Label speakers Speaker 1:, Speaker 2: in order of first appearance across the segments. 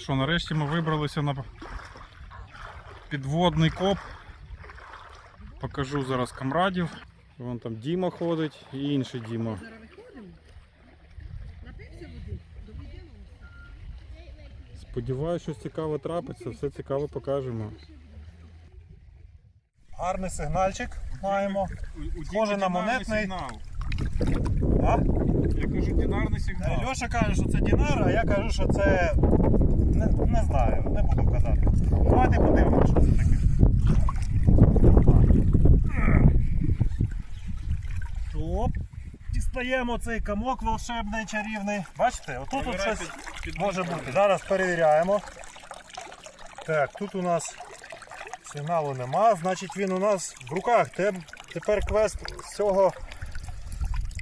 Speaker 1: Що, нарешті ми вибралися на підводний коп. Покажу зараз камрадів. Вон там Діма ходить і інший Діма.
Speaker 2: Зараз виходимо.
Speaker 1: Сподіваюся, щось цікаве трапиться, все цікаво покажемо.
Speaker 3: Гарний сигнальчик маємо. Схоже на монетний. А?
Speaker 1: Я кажу, динарний сигнал.
Speaker 3: Льоша каже, що це Дінар, а я кажу, що це. Не, не знаю, не буду казати. Давайте подивимося, що це таке. Оп. Дістаємо цей камок волшебний, чарівний. Бачите, отут от щось може бути. Зараз перевіряємо. Так, тут у нас сигналу нема, значить він у нас в руках. Тепер квест з цього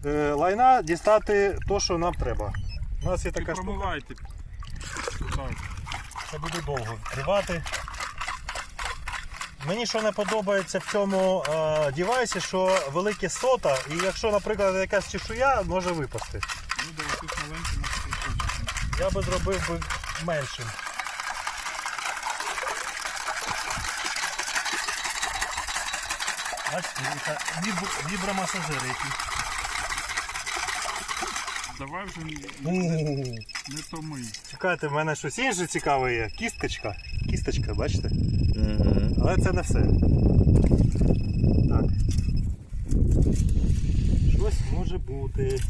Speaker 3: е, лайна дістати то, що нам треба. У нас є така штука. Що буде довго тривати. Мені що не подобається в цьому е, дівайсі, що велике сота, і якщо, наприклад, якась чешуя, може випасти.
Speaker 1: Ну да, тут маленький може.
Speaker 3: Я би зробив би меншим. Бачите, це віб- вібромасажир який.
Speaker 1: Давай вже
Speaker 3: Ну.
Speaker 1: не томи.
Speaker 3: Чекайте, в мене щось інше цікаве є. Кісточка. Кісточка, бачите? Але це не все. Так. Щось може бути.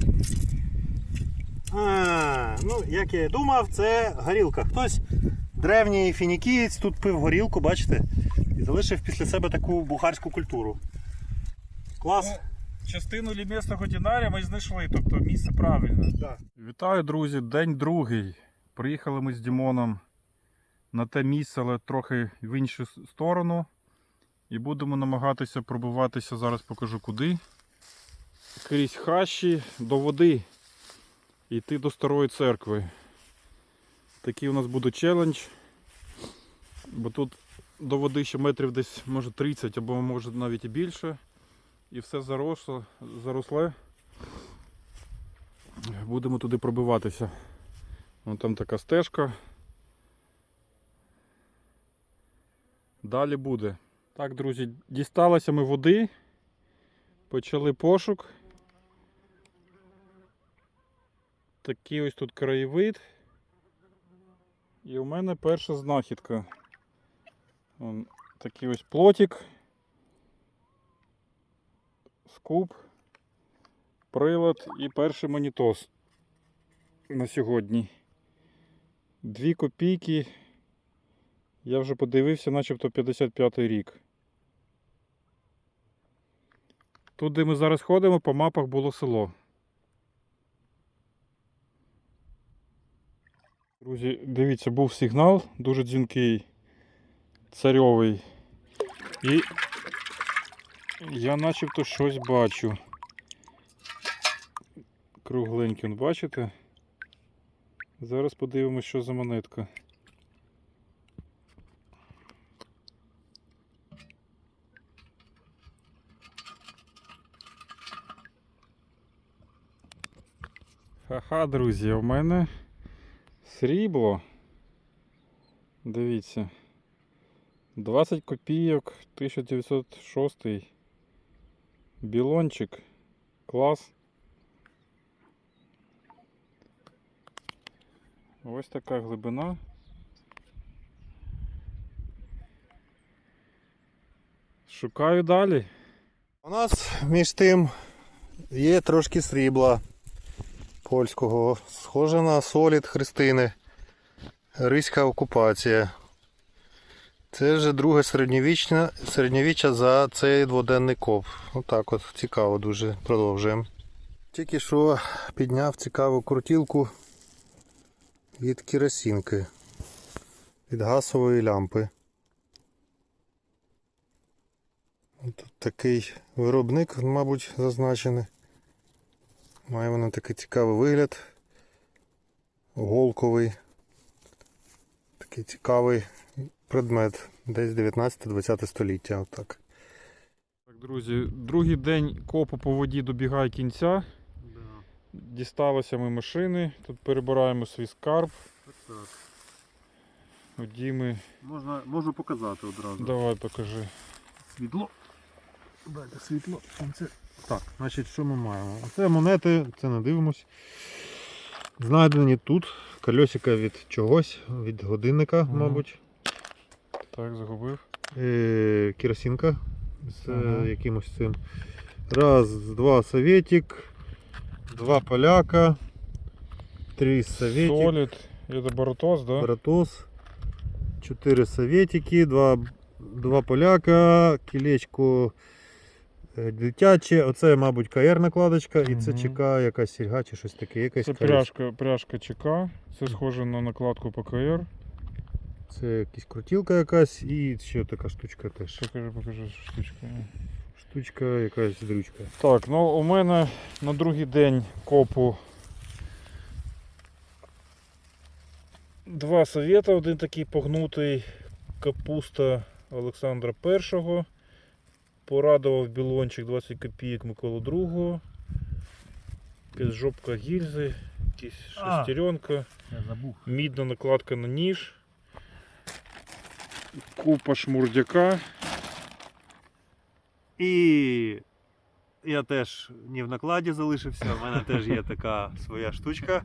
Speaker 3: А, ну, як я і думав, це горілка. Хтось древній фінікієць тут пив горілку, бачите? І залишив після себе таку бухарську культуру. Клас.
Speaker 1: Частину лімесного динаря ми знайшли, тобто місце правильне.
Speaker 3: Да.
Speaker 1: Вітаю, друзі! День другий. Приїхали ми з Дімоном на те місце, але трохи в іншу сторону. І будемо намагатися пробиватися, зараз покажу куди. Крізь хащі до води. Йти до старої церкви. Такий у нас буде челендж. Бо тут до води ще метрів десь може 30 або може навіть і більше. І все заросло, заросле. Будемо туди пробиватися. Вон там така стежка. Далі буде. Так, друзі, дісталися ми води. Почали пошук. Такий ось тут краєвид. І у мене перша знахідка. Вон такий ось плотик. Скуп прилад і перший монітос на сьогодні. Дві копійки. Я вже подивився, начебто 55-й рік. Тут, де ми зараз ходимо, по мапах було село. Друзі, дивіться, був сигнал, дуже дзвінкий, царьовий. І я начебто щось бачу. Кругленький, бачите? Зараз подивимось, що за монетка. Ха-ха, друзі, у мене срібло. Дивіться. 20 копійок 1906. Білончик. Клас. Ось така глибина. Шукаю далі.
Speaker 3: У нас між тим є трошки срібла польського. Схоже на солід Христини. Ризька окупація. Це вже друге середньовічне, середньовіччя за цей дводенний коп. Отак от цікаво дуже. Продовжуємо. Тільки що підняв цікаву крутілку від керосинки. Від газової лямпи. Тут такий виробник, мабуть, зазначений. Має вона такий цікавий вигляд. Голковий. Такий цікавий предмет. Десь 19-20 століття. Отак.
Speaker 1: Так, друзі, другий день копу по воді добігає кінця. Дісталися ми машини. Тут перебираємо свій скарб. у Діми.
Speaker 3: Можна, можу показати одразу.
Speaker 1: Давай покажи.
Speaker 3: Світло. Дайте світло. Це... Так, значить, що ми маємо? Це монети, це не дивимось. Знайдені тут. Кольосика від чогось, від годинника, мабуть.
Speaker 1: Так, загубив.
Speaker 3: Е, керосинка з е,
Speaker 1: Ага.
Speaker 3: якимось цим. Раз, два советик, два поляка, три советик,
Speaker 1: Солід. Це Баротос, да?
Speaker 3: Братос, чотири советики, два, два поляка, кілечко е, дитяче. Оце, мабуть, КР накладочка, і це ЧК, якась сільга чи щось таке. Якась
Speaker 1: Це пряжка, пряжка ЧК. Це схоже на накладку ПКР.
Speaker 3: Це якась крутілка якась і ще така штучка теж.
Speaker 1: Покажи, покажи штучку.
Speaker 3: Штучка, якась дрючка.
Speaker 1: Так, ну у мене на другий день копу два совєта. Один такий погнутий капуста Олександра І. Порадував білончик 20 копійок Миколу II. Якась жопка гільзи, якась шестеренка, мідна накладка на ніж. Купа шмурдяка.
Speaker 3: І я теж не в накладі залишився. У мене теж є така своя штучка,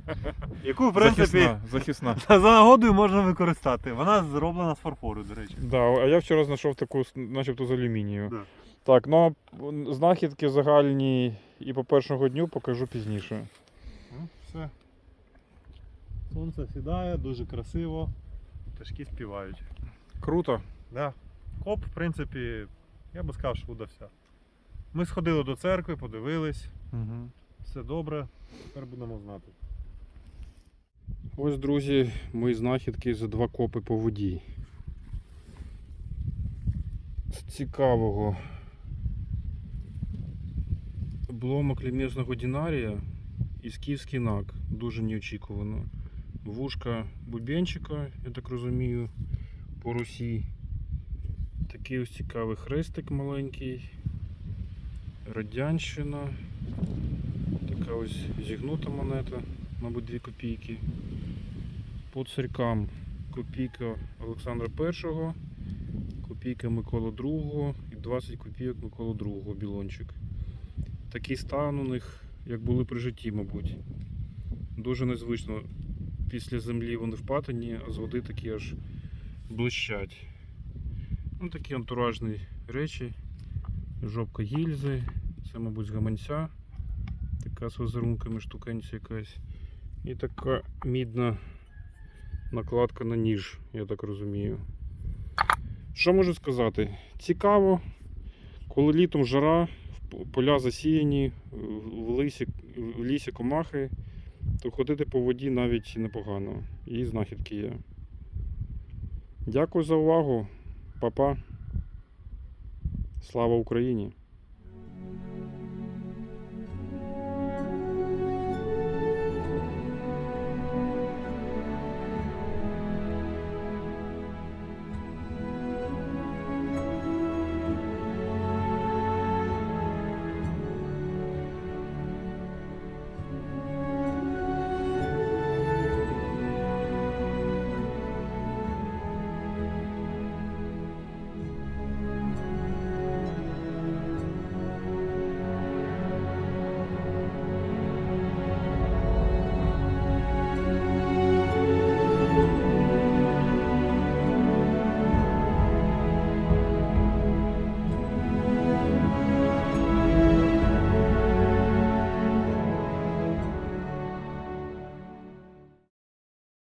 Speaker 3: яку, в принципі,
Speaker 1: Захисна, захисна.
Speaker 3: за нагодою можна використати. Вона зроблена з фарфору, до речі.
Speaker 1: Да, а я вчора знайшов таку, начебто з алюмінію.
Speaker 3: Да.
Speaker 1: Так, ну знахідки загальні і по першого дню покажу пізніше.
Speaker 3: Ну, все. Сонце сідає, дуже красиво. Пташки співають.
Speaker 1: Круто.
Speaker 3: Да. Коп, в принципі, я би сказав, що удався. Ми сходили до церкви, подивились,
Speaker 1: Угу.
Speaker 3: все добре, тепер будемо знати.
Speaker 1: Ось, друзі, мої знахідки за два копи по воді. З цікавого. Бломок лімезного динарія і скіфський нак. Дуже неочікувано. Вушка бубенчика, я так розумію, по Русі. Такий ось цікавий хрестик маленький. Радянщина. Така ось зігнута монета, мабуть, 2 копійки. По царькам копійка Олександра І, копійка Микола II і 20 копійок Микола II білончик. Такий стан у них, як були при житті, мабуть. Дуже незвично. Після землі вони впатані, а з води такі аж блищать. Ну, такі антуражні речі. Жопка гільзи, це, мабуть, з гаманця. Така з візерунками штукенця якась. І така мідна накладка на ніж, я так розумію. Що можу сказати? Цікаво, коли літом жара, поля засіяні, в лісі, в лісі комахи, то ходити по воді навіть непогано. І знахідки є. Дякую за увагу. Па-па. Слава Україні!